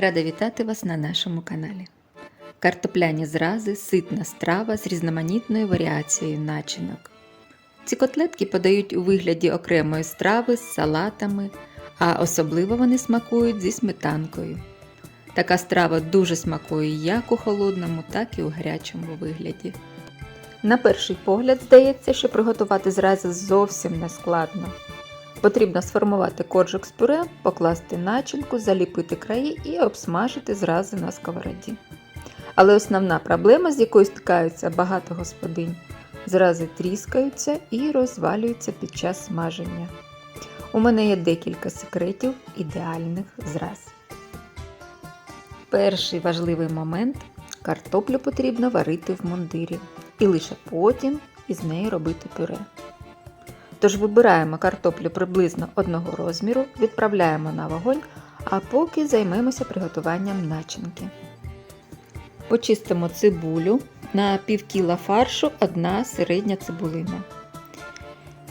Рада вітати вас на нашому каналі. Картопляні зрази ситна страва з різноманітною варіацією начинок. Ці котлетки подають у вигляді окремої страви з салатами, а особливо вони смакують зі сметанкою. Така страва дуже смакує як у холодному, так і у гарячому вигляді. На перший погляд здається, що приготувати зрази зовсім не складно. Потрібно сформувати коржик з пюре, покласти начинку, заліпити краї і обсмажити зрази на сковороді. Але основна проблема, з якою стикаються багато господинь, зрази тріскаються і розвалюються під час смаження. У мене є декілька секретів ідеальних зраз. Перший важливий момент картоплю потрібно варити в мундирі і лише потім із неї робити пюре. Тож вибираємо картоплю приблизно одного розміру, відправляємо на вогонь, а поки займемося приготуванням начинки. Почистимо цибулю на пів кіла фаршу одна середня цибулина.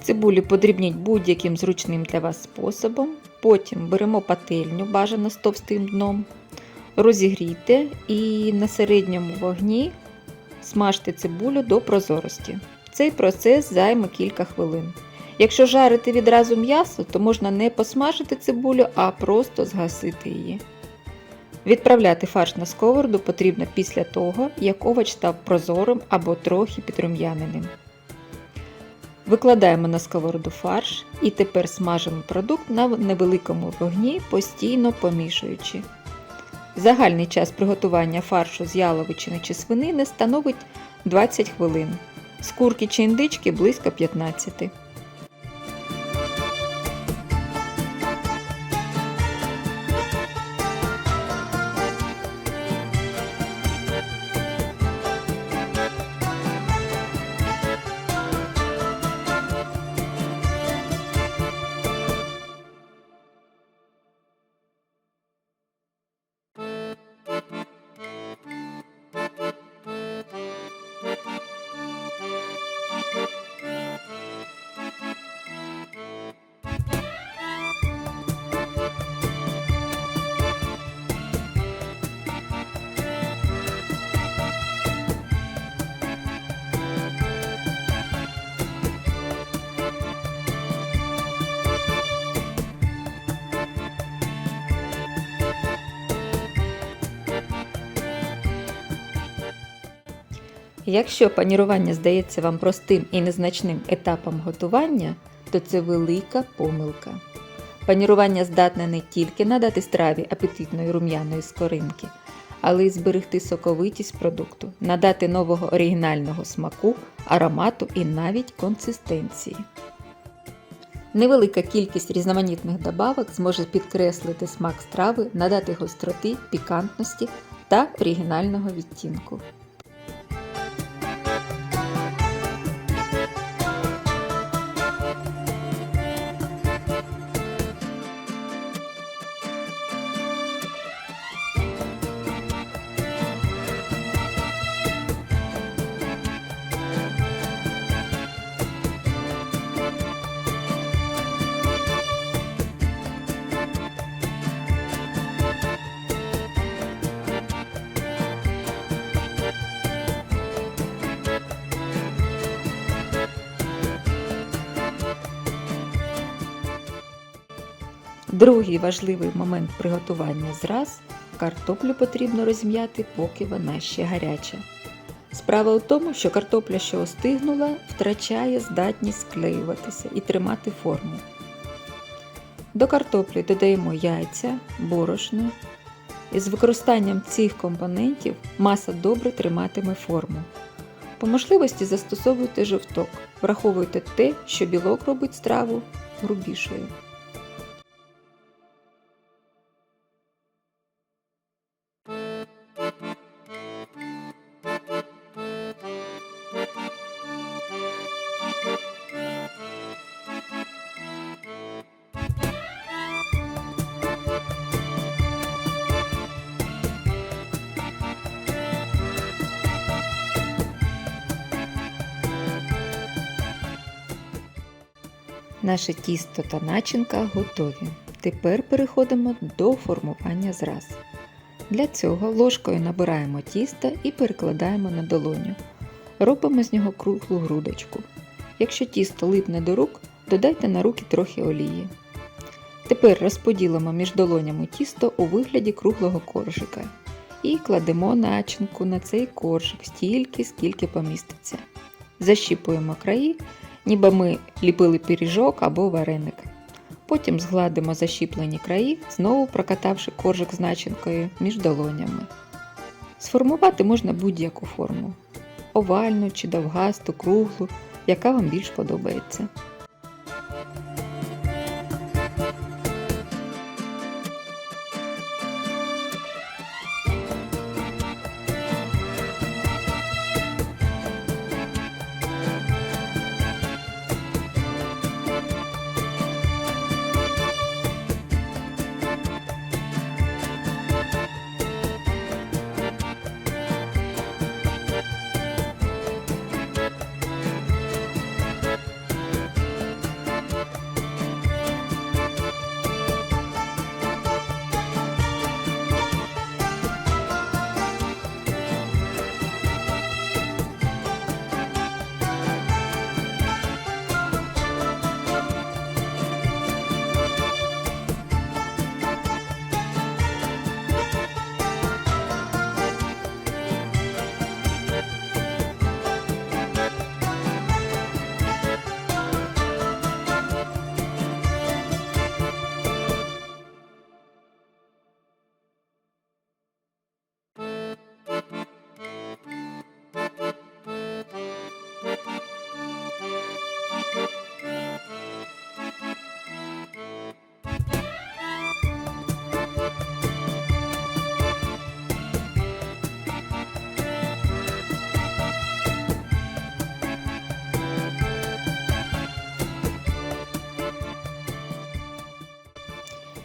Цибулю подрібніть будь-яким зручним для вас способом. Потім беремо пательню, бажано з товстим дном, розігрійте і на середньому вогні смажте цибулю до прозорості. Цей процес займе кілька хвилин. Якщо жарити відразу м'ясо, то можна не посмажити цибулю, а просто згасити її. Відправляти фарш на сковороду потрібно після того, як овоч став прозорим або трохи підрум'яненим. Викладаємо на сковороду фарш і тепер смажимо продукт на невеликому вогні, постійно помішуючи. Загальний час приготування фаршу з яловичини чи свинини становить 20 хвилин, з курки чи індички близько 15. Якщо панірування здається вам простим і незначним етапом готування, то це велика помилка. Панірування здатне не тільки надати страві апетитної рум'яної скоринки, але й зберегти соковитість продукту, надати нового оригінального смаку, аромату і навіть консистенції. Невелика кількість різноманітних добавок зможе підкреслити смак страви, надати гостроти, пікантності та оригінального відтінку. Другий важливий момент приготування зраз картоплю потрібно розм'яти, поки вона ще гаряча. Справа у тому, що картопля, що остигнула, втрачає здатність склеюватися і тримати форму. До картоплі додаємо яйця, борошно. І з використанням цих компонентів маса добре триматиме форму. По можливості застосовуйте жовток, враховуйте те, що білок робить страву грубішою. Наше тісто та начинка готові. Тепер переходимо до формування зраз. Для цього ложкою набираємо тісто і перекладаємо на долоню. Робимо з нього круглу грудочку. Якщо тісто липне до рук, додайте на руки трохи олії. Тепер розподілимо між долонями тісто у вигляді круглого коржика і кладемо начинку на цей коржик стільки, скільки поміститься. Защіпуємо краї, ніби ми ліпили пиріжок або вареник. Потім згладимо защіплені краї, знову прокатавши коржик з начинкою між долонями. Сформувати можна будь-яку форму овальну чи довгасту, круглу, яка вам більш подобається.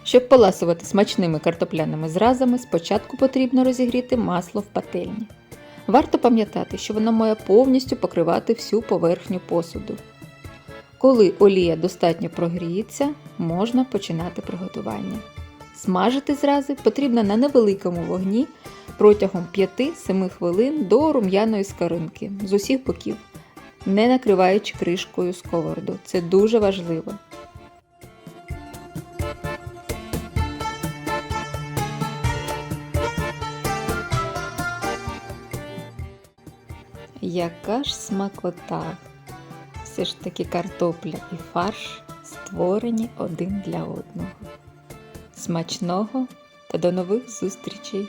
Щоб поласувати смачними картопляними зразами, спочатку потрібно розігріти масло в пательні. Варто пам'ятати, що воно має повністю покривати всю поверхню посуду. Коли олія достатньо прогріється, можна починати приготування. Смажити зрази потрібно на невеликому вогні протягом 5-7 хвилин до рум'яної скоринки з усіх боків, не накриваючи кришкою сковороду. Це дуже важливо. Яка ж смакота! Все ж таки картопля і фарш створені один для одного. Смачного та до нових зустрічей!